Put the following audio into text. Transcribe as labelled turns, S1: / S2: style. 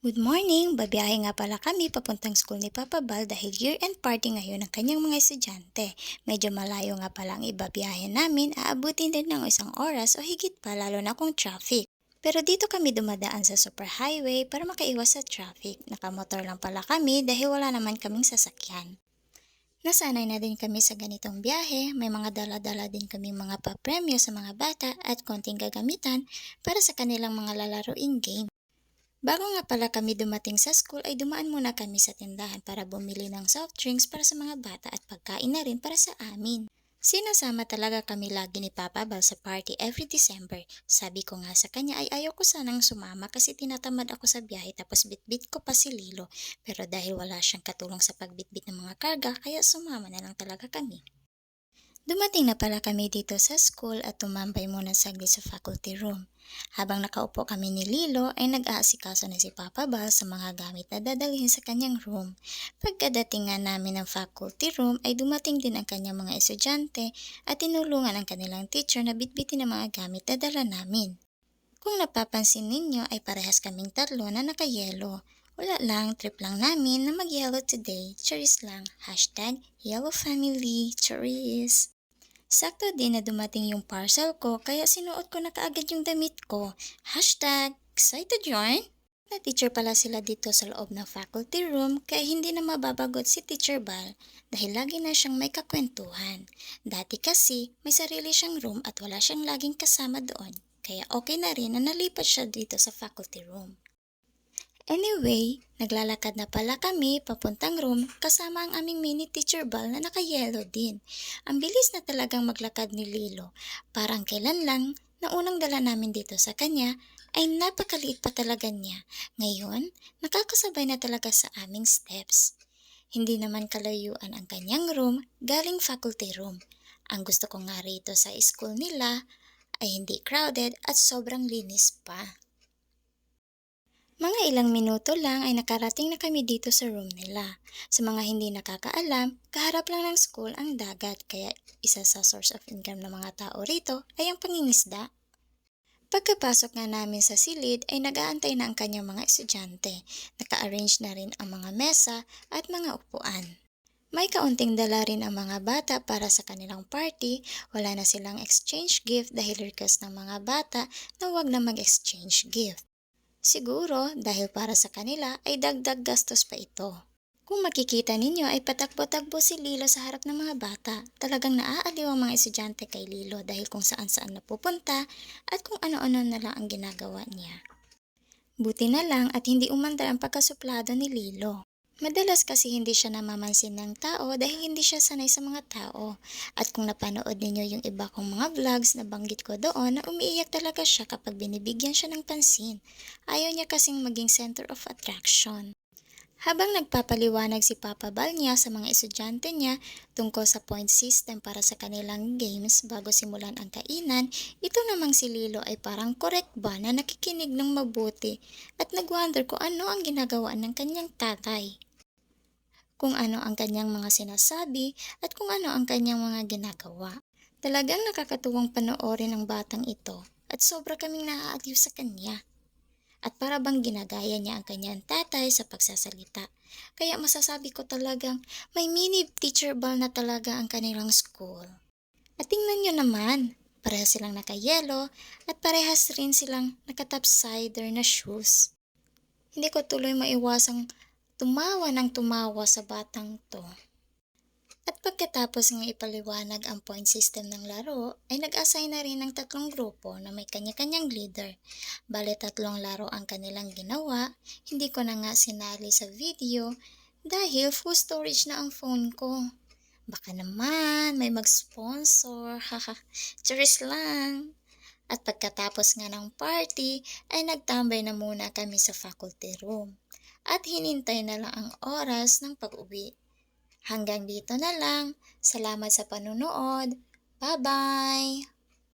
S1: Good morning! Babiyahe nga pala kami papuntang school ni Papa Bal dahil year-end party ngayon ng kanyang mga estudyante. Medyo malayo nga pala ang ibabiyahe namin, aabutin din ng isang oras o higit pa lalo na kung traffic. Pero dito kami dumadaan sa superhighway para makaiwas sa traffic. Nakamotor lang pala kami dahil wala naman kaming sasakyan. Nasanay na din kami sa ganitong biyahe, may mga dala-dala din kaming mga papremyo sa mga bata at konting gagamitan para sa kanilang mga lalaroing game. Bago nga pala kami dumating sa school ay dumaan muna kami sa tindahan para bumili ng soft drinks para sa mga bata at pagkain na rin para sa amin. Sinasama talaga kami lagi ni Papa Bal sa party every December. Sabi ko nga sa kanya ay ayaw ko sanang sumama kasi tinatamad ako sa biyahe tapos bitbit ko pa si Lilo. Pero dahil wala siyang katulong sa pagbitbit ng mga karga kaya sumama na lang talaga kami. Dumating na pala kami dito sa school at tumambay muna saglit sa faculty room. Habang nakaupo kami ni Lilo ay nag-aasikaso na si Papa Bal sa mga gamit na dadalhin sa kanyang room. Pagkadating nga namin ng faculty room ay dumating din ang kanyang mga estudyante at tinulungan ang kanilang teacher na bitbitin ang mga gamit na dala namin. Kung napapansin ninyo ay parehas kaming tatlo na nakayelo. Wala lang, trip lang namin na mag-yellow today. Charis lang. Hashtag Yellow Family Charis. Sakto din na dumating yung parcel ko kaya sinuot ko na kaagad yung damit ko. Hashtag excited yarn? Na teacher pala sila dito sa loob ng faculty room kaya hindi na mababagot si Teacher Bal dahil lagi na siyang may kakwentuhan. Dati kasi may sarili siyang room at wala siyang laging kasama doon kaya okay na rin na nalipat siya dito sa faculty room. Anyway, naglalakad na pala kami papuntang room kasama ang aming mini teacher ball na nakayelo din. Ang bilis na talagang maglakad ni Lilo. Parang kailan lang na unang dala namin dito sa kanya ay napakaliit pa talaga niya. Ngayon, nakakasabay na talaga sa aming steps. Hindi naman kalayuan ang kanyang room galing faculty room. Ang gusto ko nga rito sa school nila ay hindi crowded at sobrang linis pa. Mga ilang minuto lang ay nakarating na kami dito sa room nila. Sa mga hindi nakakaalam, kaharap lang ng school ang dagat kaya isa sa source of income ng mga tao rito ay ang pangingisda. Pagkapasok nga namin sa silid ay nag-aantay na ang kanyang mga estudyante. Naka-arrange na rin ang mga mesa at mga upuan. May kaunting dala rin ang mga bata para sa kanilang party. Wala na silang exchange gift dahil request ng mga bata na wag na mag-exchange gift. Siguro dahil para sa kanila ay dagdag gastos pa ito. Kung makikita ninyo ay patakbo-takbo si Lilo sa harap ng mga bata. Talagang naaaliw ang mga estudyante kay Lilo dahil kung saan-saan napupunta at kung ano-ano na lang ang ginagawa niya. Buti na lang at hindi umandar ang pagkasuplado ni Lilo. Madalas kasi hindi siya namamansin ng tao dahil hindi siya sanay sa mga tao. At kung napanood ninyo yung iba kong mga vlogs na banggit ko doon na umiiyak talaga siya kapag binibigyan siya ng pansin. Ayaw niya kasing maging center of attraction. Habang nagpapaliwanag si Papa Bal niya sa mga estudyante niya tungkol sa point system para sa kanilang games bago simulan ang kainan, ito namang si Lilo ay parang correct ba na nakikinig ng mabuti at nagwonder kung ano ang ginagawa ng kanyang tatay kung ano ang kanyang mga sinasabi at kung ano ang kanyang mga ginagawa. Talagang nakakatuwang panoorin ang batang ito at sobra kaming naaaliw sa kanya. At para bang ginagaya niya ang kanyang tatay sa pagsasalita. Kaya masasabi ko talagang may mini teacher ball na talaga ang kanilang school. At tingnan nyo naman, parehas silang nakayelo at parehas rin silang nakatopsider na shoes. Hindi ko tuloy maiwasang Tumawa ng tumawa sa batang to. At pagkatapos ng ipaliwanag ang point system ng laro, ay nag-assign na rin ng tatlong grupo na may kanya-kanyang leader. Bale tatlong laro ang kanilang ginawa, hindi ko na nga sinali sa video dahil full storage na ang phone ko. Baka naman may mag-sponsor, haha, charis lang. At pagkatapos nga ng party, ay nagtambay na muna kami sa faculty room at hinintay na lang ang oras ng pag-uwi. Hanggang dito na lang. Salamat sa panunood. Bye-bye!